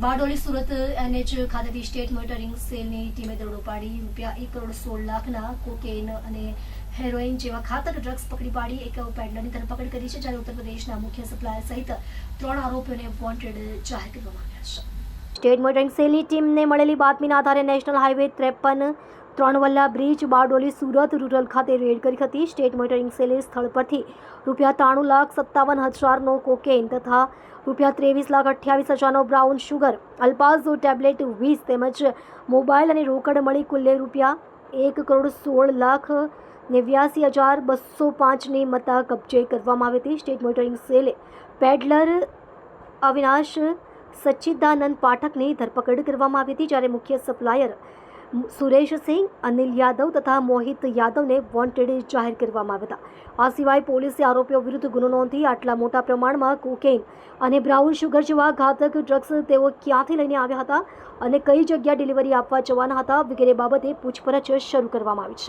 Bardoli Surat NH ખાતેથી state monitoring સેલની ટીમે દરોડો પાડી રૂપિયા એક કરોડ સોળ લાખના કોકેઇન અને હેરોઇન જેવા ખાતર ડ્રગ્સ પકડી પાડી એક પેડલરની ધરપકડ કરી છે, જ્યારે ઉત્તર પ્રદેશના મુખ્ય સપ્લાયર સહિત ત્રણ આરોપીઓને વોન્ટેડ જાહેર કરવામાં આવ્યા છે. સ્ટેટ મોટરિંગ સેલની ટીમને મળેલી બાતમીના આધારે નેશનલ હાઈવે ત્રેપન ત્રણવલ્લા બ્રિજ બારડોલી સુરત રૂરલ ખાતે રેડ કરી હતી. સ્ટેટ મોટરિંગ સેલે સ્થળ પરથી રૂપિયા ત્રાણું લાખ સત્તાવન હજારનો કોકેન તથા રૂપિયા ત્રેવીસ લાખ અઠ્યાવીસ હજારનો બ્રાઉન શુગર અલ્પાઝો ટેબ્લેટ વીસ તેમજ મોબાઈલ અને રોકડ મળી કુલ્લે રૂપિયા એક કરોડ સોળ લાખ નેવ્યાસી હજાર બસો પાંચની મત્તા કબજે કરવામાં આવી હતી. સ્ટેટ મોટરિંગ સેલે પેડલર અવિનાશ સચ્ચિદાનંદ પાઠકની ધરપકડ કરવામાં આવી હતી જ્યારે મુખ્ય સપ્લાયર સુરેશ સિંહ, અનિલ યાદવ તથા મોહિત યાદવને વોન્ટેડ જાહેર કરવામાં આવ્યા હતા. આ સિવાય પોલીસે આરોપીઓ વિરુદ્ધ ગુનો નોંધી આટલા મોટા પ્રમાણમાં કોકેઇન અને બ્રાઉન શુગર જેવા ઘાતક ડ્રગ્સ તેઓ ક્યાંથી લઈને આવ્યા હતા અને કઈ જગ્યા ડિલિવરી આપવા જવાના હતા વગેરે બાબતે પૂછપરછ શરૂ કરવામાં આવી છે.